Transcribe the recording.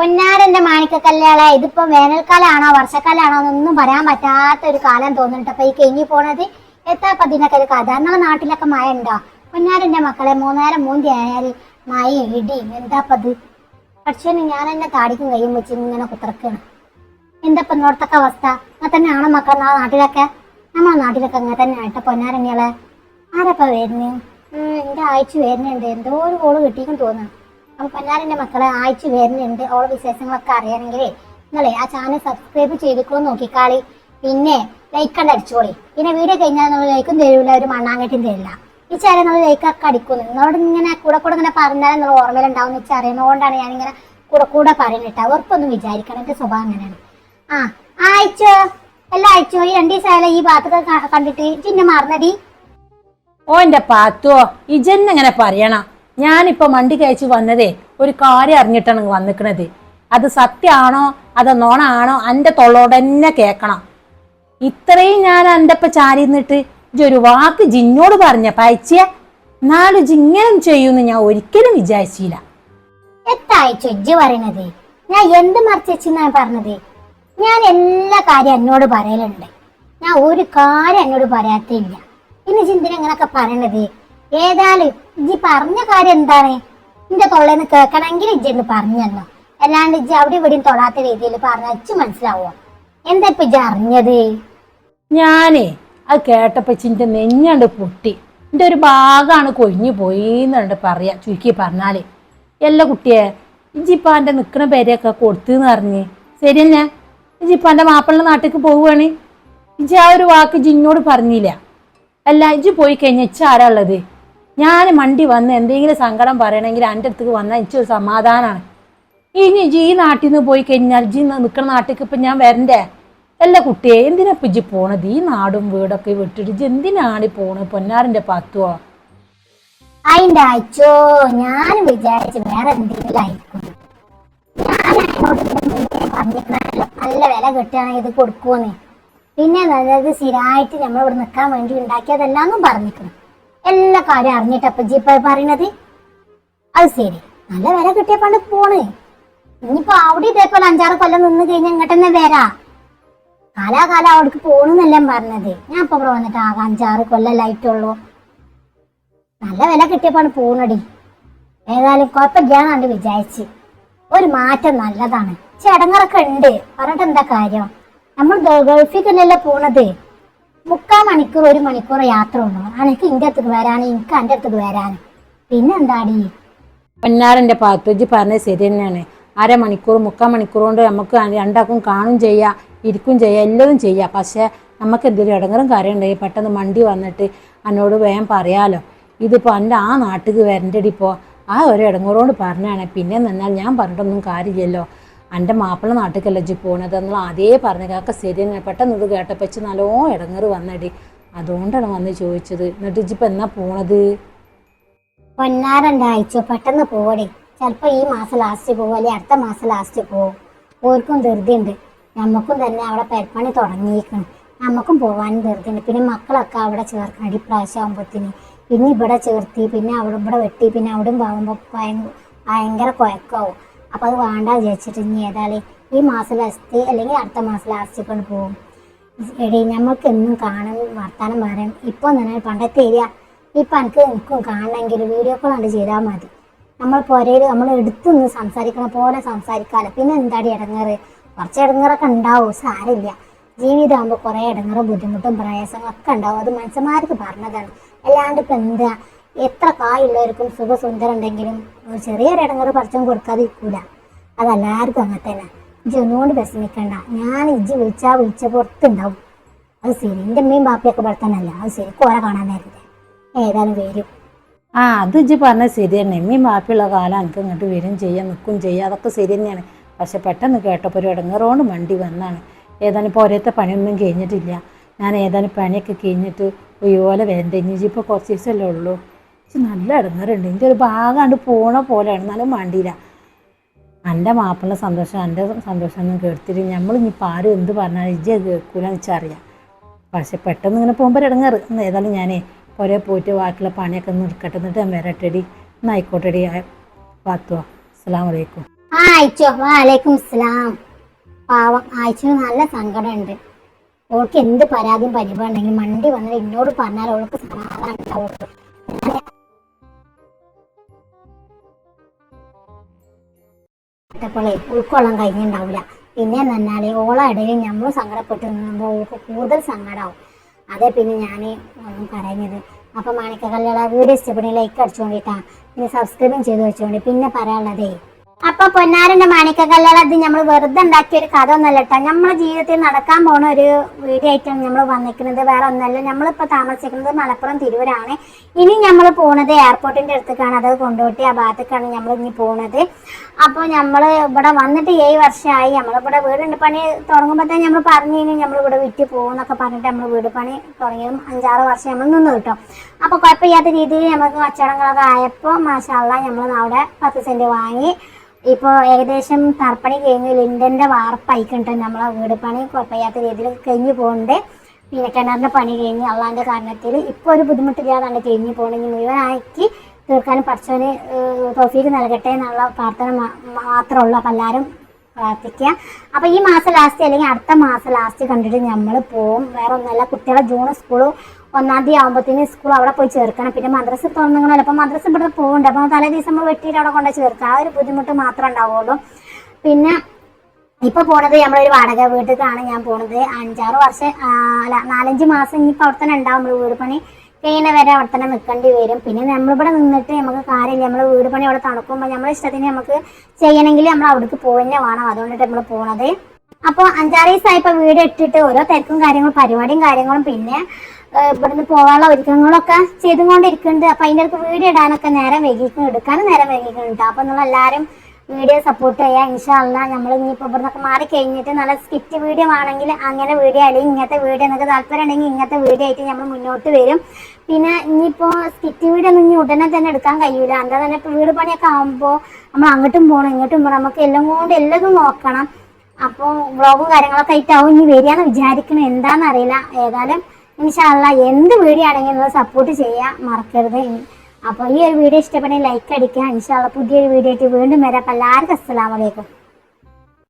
പൊന്നാരന്റെ മാണിക്ക കല്യാണ ഇതിപ്പോ വേനൽക്കാലാണോ വർഷക്കാലാണോ എന്നൊന്നും പറയാൻ പറ്റാത്ത ഒരു കാലം തോന്നുന്നുണ്ട്. അപ്പൊ ഈ കഴിഞ്ഞു പോണത് എത്താപ്പ ഇതിനൊക്കെ ഒരു കഥ നമ്മളെ നാട്ടിലൊക്കെ മഴ ഉണ്ടോ? പൊന്നാരന്റെ മക്കളെ മൂന്നാരം മൂന്തി ആയാൽ മായ ഇടി എന്താപ്പത് പക്ഷേ ഞാൻ എന്നെ താടിക്കും കയ്യും വെച്ച് ഇങ്ങനെ കുത്തിറക്കണം എന്താ ഇന്നോടത്തൊക്കെ അവസ്ഥ? അങ്ങനെ തന്നെയാണോ മക്കൾ നമ്മളെ നാട്ടിലൊക്കെ? നമ്മളെ നാട്ടിലൊക്കെ അങ്ങനെ തന്നെ ആയിട്ട് പൊന്നാരങ്ങളെ ആരപ്പ വരുന്നു? എന്റെ ആഴ്ച വരുന്നുണ്ട്. എന്തോ ഒരു കോൾ കിട്ടിയെന്ന് തോന്നുന്നു. അപ്പൊ എന്റെ മക്കളെ ആഴ്ച വരുന്നുണ്ട്. ഓളെ വിശേഷങ്ങളൊക്കെ അറിയണമെങ്കിലേ നിങ്ങളെ ആ ചാനൽ സബ്സ്ക്രൈബ് ചെയ്തിക്കോ നോക്കിക്കാളി. പിന്നെ ലൈക്ക് കണ്ട് അടിച്ചോളി. പിന്നെ വീഡിയോ കഴിഞ്ഞാൽ നമ്മൾ ലൈക്കും തരില്ല ഒരു മണ്ണാങ്കട്ടും തരില്ല. ഈ ചാനൽ നമ്മൾ ലൈക്ക് ഒക്കെ അടിക്കുന്നു. നിങ്ങളോട് ഇങ്ങനെ കൂടെ കൂടെ ഇങ്ങനെ പറഞ്ഞാൽ നിങ്ങൾ ഓർമ്മയിലുണ്ടാവും എന്ന് അറിയുന്നതുകൊണ്ടാണ് ഞാൻ ഇങ്ങനെ കൂടെ കൂടെ പറയുന്നിട്ട് ഉറപ്പൊന്നും വിചാരിക്കണം എന്റെ സ്വഭാവം അങ്ങനെയാണ്. ആ ആഴ്ച എല്ലാ ആഴ്ചയോ ഈ രണ്ടു ദിവസമായാലും ഈ ഭാഗത്തൊക്കെ കണ്ടിട്ട് ചിന്ന മാറുന്നടി. ഓ ഓന്റെ പാത്തോ ഇജന്നെങ്ങനെ പറയണ. ഞാനിപ്പോ മണ്ടി കഴിച്ച് വന്നതേ ഒരു കാര്യം അറിഞ്ഞിട്ടാണ് വന്നിക്കണത്. അത് സത്യമാണോ അത് നോണാണോ? എന്റെ അന്റെ തൊള്ളോടന്നെ കേൾക്കണം ഇത്രയും ഞാൻ അന്റെ ഇപ്പം ചാരി നിന്നിട്ട് ഒരു വാക്ക് ജിന്നോട് പറഞ്ഞ പയച്ചിയ? നാലു ജിങ്ങനും ചെയ്യൂന്ന് ഞാൻ ഒരിക്കലും വിചാരിച്ചില്ല. എത്താഴ്ച ഇജ്ജ് പറയണത്? ഞാൻ എന്ത് മറിച്ചെന്നാ പറഞ്ഞത്? ഞാൻ എല്ലാ കാര്യം എന്നോട് പറയലുണ്ട്. ഞാൻ ഒരു കാര്യം എന്നോട് പറയാത്തില്ല പിന്നെ ചിന്തിന് ഇങ്ങനൊക്കെ പറയണത്? ഏതായാലും ഇജ്ജി പറഞ്ഞ കാര്യം എന്താണ്? നിന്റെ തൊള്ളേന്ന് കേൾക്കണമെങ്കിൽ ഇജ്ജി എന്ന് പറഞ്ഞല്ലോ അല്ലാണ്ട് ഇജ്ജി അവിടെ ഇവിടെയും തൊടാത്ത രീതിയിൽ പറഞ്ഞ ഇജ്ജ് മനസ്സിലാവോ എന്താ ഇപ്പൊ ഇജ്ജി അറിഞ്ഞത്? ഞാനേ അത് കേട്ടപ്പോ ചിന്റെ നെഞ്ഞണ്ട് പൊട്ടി. എന്റെ ഒരു ഭാഗമാണ് കൊഴിഞ്ഞു പോയി എന്നുണ്ട് പറയാ ചുരുക്കി പറഞ്ഞാൽ. എല്ലാ കുട്ടിയെ ഇജിപ്പാന്റെ നിക്കണ പേരെയൊക്കെ കൊടുത്തെന്ന് പറഞ്ഞ്. ഇജ്ജിപ്പാ ഇജിപ്പാന്റെ മാപ്പിള്ള നാട്ടിലേക്ക് പോവുകയാണ്. ഇജി ആ ഒരു വാക്ക് ജിന്നോട് പറഞ്ഞില്ല. അല്ല ഇജി പോയി കഴിഞ്ഞ ഇച്ച ആരാ ഉള്ളത്? ഞാൻ മണ്ടി വന്ന് എന്തെങ്കിലും സങ്കടം പറയണമെങ്കിൽ എന്റെ അടുത്തേക്ക് വന്നാൽ എനിക്കൊരു സമാധാനമാണ്. ഇനി ജീ ഈ നാട്ടിൽ നിന്ന് പോയി കഴിഞ്ഞാൽ ജി നിൽക്കുന്ന നാട്ടിലേക്ക് ഇപ്പം ഞാൻ വരണ്ടേ? അല്ല കുട്ടിയെ എന്തിനാ ഇപ്പം പോണത്? ഈ നാടും വീടൊക്കെ വിട്ടിട്ട് ജി എന്തിനാണ് പോണത്? പൊന്നാറിന്റെ പത്തുവോ? അതിന്റെ അച്ഛോ ഞാൻ വിചാരിച്ച് വേറെ നല്ല വില കിട്ടുകയാണെങ്കിൽ ഇത് കൊടുക്കുമെന്ന് പിന്നെ നല്ലത് സ്ഥിരമായിട്ട് നമ്മൾ ഇവിടെ നിൽക്കാൻ വേണ്ടി ഉണ്ടാക്കിയതെല്ലാം പറഞ്ഞിരിക്കണം എല്ലാ കാര്യം അറിഞ്ഞിട്ടപ്പ ജീപ്പ പറയണത്? അത് ശരി. നല്ല വില പണ്ട് പോണ്. ഇനിയിപ്പോ അവിടെ ഇതേപോലെ അഞ്ചാറ് കൊല്ലം നിന്ന് കഴിഞ്ഞാൽ ഇങ്ങോട്ട് തന്നെ വരാ. കാലാകാലം അവിടേക്ക് പോണെന്നെല്ലാം പറഞ്ഞത്. ഞാൻ ഇപ്പൊ ഇവിടെ വന്നിട്ട് ആകെ അഞ്ചാറ് കൊല്ലല്ലായിട്ടുള്ളൂ നല്ല വില കിട്ടിയപ്പാണ് പോണടി ഏതായാലും കുഴപ്പമില്ലാന്നാണ്ട് വിചാരിച്ച്. ഒരു മാറ്റം നല്ലതാണ്. ചടങ്ങറൊക്കെ ഉണ്ട്. പറഞ്ഞിട്ട് എന്താ കാര്യം? നമ്മൾ ഗൾഫിൽ തന്നെയല്ലേ പോണത്. മുക്കാൽ മണിക്കൂർ ഒരു മണിക്കൂർ യാത്ര ഉള്ളൂ എനിക്ക് ഇന്റെ അടുത്തേക്ക് വരാനും എനിക്ക് എന്റെ അടുത്തേക്ക് വരാനും പിന്നെന്താടി പൊന്നാറിന്റെ പാത്തുജി പറഞ്ഞത് ശരി തന്നെയാണ്. അരമണിക്കൂർ മുക്കാൽ മണിക്കൂർ കൊണ്ട് നമുക്ക് രണ്ടാക്കും കാണും ചെയ്യാം ഇരിക്കും ചെയ്യാം എല്ലതും ചെയ്യാം. പക്ഷേ നമുക്ക് എന്തെങ്കിലും ഇടങ്ങറും കാര്യം ഉണ്ടെങ്കിൽ പെട്ടെന്ന് മണ്ടി വന്നിട്ട് എന്നോട് വേഗം പറയാലോ. ഇതിപ്പോൾ എന്റെ ആ നാട്ടിൽ വരണ്ടടി ഇപ്പോൾ ആ ഒരു ഇടങ്ങറോട് പറഞ്ഞാണ് പിന്നെ നിന്നാൽ ഞാൻ പറഞ്ഞിട്ടൊന്നും കാര്യമില്ലല്ലോ. എന്റെ മാപ്പിള നാട്ടിലേക്കല്ല ഇജ്ജ് പോണത് എന്നുള്ള അതേ പറഞ്ഞ കാക്ക ശരി തന്നെ. പെട്ടെന്ന് ഇത് കേട്ടപ്പോൾ ഇച്ച് നല്ലോ ഇടങ്ങറ് വന്നടി. അതുകൊണ്ടാണ് വന്ന് ചോദിച്ചത്. എന്നിട്ട് ഇജ്ജിപ്പോൾ എന്നാ പോണത്? പൊന്നാരന്റെ ആഴ്ച? പെട്ടെന്ന് പോവടി. ചിലപ്പോ ഈ മാസം ലാസ്റ്റ് പോകും അല്ലെങ്കിൽ അടുത്ത മാസം ലാസ്റ്റ് പോകും ഓർക്കും ധൃതിയുണ്ട്. നമുക്കും തന്നെ അവിടെ പെരപ്പണി തുടങ്ങിയിരിക്കണം. നമുക്കും പോകാനും ധൃതിയുണ്ട്. പിന്നെ മക്കളൊക്കെ അവിടെ ചേർക്കണം. അടി പ്രാവശ്യമാകുമ്പോഴത്തേന് പിന്നെ ഇവിടെ ചേർത്തി പിന്നെ അവിടെ ഇവിടെ വെട്ടി പിന്നെ അവിടെ പോകുമ്പോൾ ഭയങ്കര കുഴക്കാവും അപ്പം അത് വേണ്ട വിചാരിച്ചിട്ട് ഇനി ഏതായാലും ഈ മാസം ലാസ്റ്റ് അല്ലെങ്കിൽ അടുത്ത മാസം ലാസ്റ്റ് കൊണ്ട് പോകും എടി നമുക്ക് എന്നും കാണും വർത്താനം പറയാം. ഇപ്പൊ തന്നെ പണ്ടത്തെ ഏരിയ ഇപ്പൊ എനിക്ക് എനിക്കും കാണണമെങ്കിൽ വീഡിയോ കോൾ കണ്ട് ചെയ്താൽ മതി. നമ്മൾ പുരയിൽ നമ്മൾ എടുത്തു നിന്ന് സംസാരിക്കണ പോലെ സംസാരിക്കാമല്ലോ പിന്നെ എന്താടി ഇടങ്ങറ് കുറച്ച് ഇടങ്ങറൊക്കെ ഉണ്ടാവും സാരില്ല ജീവിതമാകുമ്പോൾ കുറേ ഇടങ്ങറും ബുദ്ധിമുട്ടും പ്രയാസങ്ങളൊക്കെ ഉണ്ടാവും അത് മനുഷ്യന്മാർക്ക് പറഞ്ഞതാണ്. അല്ലാണ്ട് ഇപ്പം എന്താ? എത്ര കായുള്ളവർക്കും സുഖസുന്ദരം ഉണ്ടെങ്കിലും ഒരു ചെറിയൊരു ഇടങ്ങറ് പറിച്ചും കൊടുക്കാതെ ഇരിക്കൂല അതെല്ലാവർക്കും അങ്ങനെ തന്നെ. ഇജ്ജി ഒന്നുകൊണ്ട് വിഷമിക്കണ്ട. ഞാൻ ഇജ്ജി വിളിച്ചാൽ വിളിച്ച പുറത്തുണ്ടാവും അത് ശരി. എന്റെ അമ്മയും ബാപ്പയൊക്കെ തന്നെ അത് ശരി. കോര കാണാൻ നേരത്തെ. ഏതായാലും വരും. ആ അത് ഇജ്ജി പറഞ്ഞത് ശരി തന്നെ. എമ്മയും ബാപ്പിയുള്ള കാലം എനിക്ക് ഇങ്ങോട്ട് വരും ചെയ്യാം നിൽക്കും ചെയ്യാം. അതൊക്കെ ശരി തന്നെയാണ്. പക്ഷെ പെട്ടെന്ന് കേട്ടപ്പോൾ ഒരു ഇടങ്ങറോണ്ട് വണ്ടി വന്നാണ്. ഏതാനും ഇപ്പോൾ ഒരേത്തെ പണിയൊന്നും കഴിഞ്ഞിട്ടില്ല. ഞാൻ ഏതാനും പണിയൊക്കെ കഴിഞ്ഞിട്ട് ഒയ്യോലെ വേണ്ട ഇനി ഇപ്പോൾ കുറച്ച് ദിവസമല്ലേ ഉള്ളൂ. പക്ഷെ നല്ല ഇടങ്ങാറുണ്ട്. എന്റെ ഒരു ഭാഗമാണ്ട് പോണ പോലെയാണ്. എന്നാലും വണ്ടിയില്ല എന്റെ മാപ്പിള സന്തോഷം എന്റെ സന്തോഷം ഒന്നും കേട്ടിട്ട് നമ്മൾ ഇനിയിപ്പോൾ ആരും എന്ത് പറഞ്ഞാലും ഇജ്ജ കേൾക്കൂല എന്ന് വെച്ചറിയാം പക്ഷെ പെട്ടെന്ന് ഇങ്ങനെ പോകുമ്പോൾ ഇടങ്ങാറ്. ഏതായാലും ഞാനേ പുരേ പോയിട്ട് ബാക്കിയുള്ള പണിയൊക്കെ ഒന്ന് എടുക്കട്ടെ. എന്നിട്ട് ഞാൻ വരട്ടെടി. എന്നായിക്കോട്ടെടി പാത്തുവാ അസ്സാം വലൈക്കും വാലൈക്കും അസ്സലാം. പാവം. ആയിച്ചു നല്ല സങ്കടമുണ്ട്. ഓൾക്ക് എന്ത് പരാതിയും പരിപാടി ഉണ്ടെങ്കിൽ മണ്ടി വന്നത് എന്നോട് പറഞ്ഞാൽ ഓൾക്ക് സമാധാനം ഉണ്ടാവുള്ളൂ. പ്പോളേ ഉൾക്കൊള്ളാൻ കഴിഞ്ഞിട്ടുണ്ടാവില്ല പിന്നെ എന്നാൽ ഓളെ ഇടയിൽ നമ്മൾ സങ്കടപ്പെട്ട് നിന്നുമ്പോൾ ഓൾക്ക് കൂടുതൽ സങ്കടമാവും അതേ പിന്നെ ഞാൻ പറയുന്നത് അപ്പം മാണിക്ക കല്യാണ വീഡിയോ ഇഷ്ടപ്പെടുന്ന ലൈക്ക് അടിച്ചുകൊണ്ടിട്ടാണ് പിന്നെ സബ്സ്ക്രൈബും ചെയ്ത് വെച്ചുകൊണ്ട് പിന്നെ പറയാനുള്ളതേ അപ്പൊ പൊന്നാരന്റെ മാണിക്ക നമ്മൾ വെറുതെ ഉണ്ടാക്കിയ ഒരു കഥ ഒന്നല്ല കേട്ടോ നമ്മളെ ജീവിതത്തിൽ നടക്കാൻ പോണ ഒരു വീഡിയോ ആയിട്ടാണ് നമ്മൾ വന്നിരിക്കുന്നത്. വേറെ ഒന്നല്ല നമ്മളിപ്പോ താമസിക്കുന്നത് മലപ്പുറം തിരൂരാണ് ഇനി നമ്മൾ പോണത് എയർപോർട്ടിന്റെ അടുത്തേക്കാണ്. അത് കൊണ്ടുപോയി ആ ഭാഗത്തേക്കാണ് നമ്മൾ ഇനി പോണത്. അപ്പോൾ നമ്മൾ ഇവിടെ വന്നിട്ട് ഏഴ് വർഷമായി നമ്മളിവിടെ വീടുണ്ട് പണി തുടങ്ങുമ്പോഴത്തേ നമ്മൾ പറഞ്ഞു കഴിഞ്ഞാൽ നമ്മൾ ഇവിടെ വിറ്റ് പോകുന്നൊക്കെ പറഞ്ഞിട്ട് നമ്മൾ വീട് പണി തുടങ്ങിയതും അഞ്ചാറ് വർഷം നമ്മൾ നിന്ന് കിട്ടും അപ്പോൾ കുഴപ്പമില്ലാത്ത രീതിയിൽ നമുക്ക് കച്ചവടങ്ങളൊക്കെ ആയപ്പോൾ മാഷാള്ള നമ്മൾ അവിടെ പത്ത് സെന്റ് വാങ്ങി. ഇപ്പോൾ ഏകദേശം തർപ്പണി കഴിഞ്ഞ് ലിൻഡന്റെ വാർപ്പയക്കുണ്ട്. നമ്മളെ വീട് പണി കുഴപ്പമില്ലാത്ത രീതിയിൽ കഴിഞ്ഞു പോകുന്നുണ്ട് പിന്നെ കിണറിന്റെ പണി കഴിഞ്ഞ് അള്ളാന്റെ കാരണത്തിൽ ഇപ്പോൾ ഒരു ബുദ്ധിമുട്ടില്ലാതെ കഴിഞ്ഞു പോകണമെങ്കിൽ മുഴുവനാക്കി തീർക്കാനും പഠിച്ചവന് തോഫീക്ക് നൽകട്ടെ എന്നുള്ള പ്രാർത്ഥന മാത്രമേ ഉള്ളൂ എല്ലാവരും പ്രാർത്ഥിക്കുക അപ്പോൾ ഈ മാസം ലാസ്റ്റ് അല്ലെങ്കിൽ അടുത്ത മാസം ലാസ്റ്റ് കണ്ടിട്ട് നമ്മൾ പോവും. വേറെ ഒന്നല്ല കുട്ടികളെ ജൂൺ സ്കൂൾ ഒന്നാം തീയതി ആകുമ്പോഴത്തേന് സ്കൂൾ അവിടെ പോയി ചേർക്കണം. പിന്നെ മദ്രസ തുടങ്ങണമല്ലോ അപ്പം മദ്രസ ഇവിടെ പോകുന്നുണ്ട് അപ്പം തലേ ദിവസം നമ്മൾ വെട്ടിയിട്ട് അവിടെ കൊണ്ട് ചേർക്കുക. ആ ഒരു ബുദ്ധിമുട്ട് മാത്രമേ ഉണ്ടാവുള്ളൂ. പിന്നെ ഇപ്പൊ പോണത് നമ്മളൊരു വാടക വീട്ടിലേക്കാണ് ഞാൻ പോണത്. അഞ്ചാറ് വർഷം അല്ല നാലഞ്ച് മാസം ഇനിയിപ്പോ അവിടെ തന്നെ ഉണ്ടാവും നമ്മൾ വീട് പണി. കഴിയുന്ന വരെ അവിടെ തന്നെ നിൽക്കേണ്ടി വരും. പിന്നെ നമ്മളിവിടെ നിന്നിട്ട് നമുക്ക് കാര്യമില്ല. നമ്മൾ വീട് പണി അവിടെ തണുക്കുമ്പോൾ നമ്മളെ ഇഷ്ടത്തിന് നമുക്ക് ചെയ്യണമെങ്കിൽ നമ്മൾ അവിടേക്ക് പോകുന്ന വേണം. അതുകൊണ്ടിട്ട് നമ്മൾ പോണത്. അപ്പോൾ അഞ്ചാറ് ദിവസമായപ്പോൾ വീട് ഇട്ടിട്ട് ഓരോ തിരക്കും കാര്യങ്ങളും പരിപാടിയും കാര്യങ്ങളും. പിന്നെ ഇവിടുന്ന് പോകാനുള്ള ഒരുക്കങ്ങളൊക്കെ ചെയ്തുകൊണ്ടിരിക്കുന്നുണ്ട്. അപ്പൊ അതിന്റെ അടുത്ത് വീഡിയോ ഇടാനൊക്കെ നേരം വൈകിക്കും എടുക്കാനും നേരം വൈകിക്കുന്നുണ്ട്. അപ്പൊ നിങ്ങൾ എല്ലാവരും വീഡിയോ സപ്പോർട്ട് ചെയ്യാം ഇൻഷാല്ല നമ്മൾ ഇനിയിപ്പോൾ ഇവിടുന്നൊക്കെ മാറി കഴിഞ്ഞിട്ട് നല്ല സ്കിറ്റ് വീഡിയോ ആണെങ്കിൽ അങ്ങനെ വീഡിയോ അല്ലെങ്കിൽ ഇങ്ങനത്തെ വീഡിയോ നിങ്ങൾക്ക് താല്പര്യം ഉണ്ടെങ്കിൽ ഇങ്ങനത്തെ വീഡിയോ ആയിട്ട് നമ്മൾ മുന്നോട്ട് വരും. പിന്നെ ഇനിയിപ്പോൾ സ്കിറ്റ് വീഡിയോ ഒന്നും ഇനി ഉടനെ തന്നെ എടുക്കാൻ കഴിയില്ല എന്താ തന്നെ ഇപ്പോൾ വീട് പണിയൊക്കെ ആകുമ്പോൾ നമ്മൾ അങ്ങോട്ടും പോകണം ഇങ്ങോട്ടും പോകണം നമുക്ക് എല്ലാം കൊണ്ട് എല്ലാതും നോക്കണം. അപ്പോൾ വ്ളോഗും കാര്യങ്ങളൊക്കെ ആയിട്ടാവും ഇനി വരികയെന്ന് വിചാരിക്കണം എന്താണെന്നറിയില്ല ഏതായാലും ഇൻഷാല്ല എന്ത് വീഡിയോ ആണെങ്കിലും നിങ്ങൾ സപ്പോർട്ട് ചെയ്യാൻ മറക്കരുത്. അപ്പോൾ ഈ ഒരു വീഡിയോ ഇഷ്ടപ്പെട്ടെങ്കിൽ ലൈക്ക് അടിക്കുക. ഇൻഷാല്ല പുതിയൊരു വീഡിയോ ആയിട്ട് വീണ്ടും വരാം. അപ്പോൾ എല്ലാവർക്കും അസ്സലാമലൈക്കും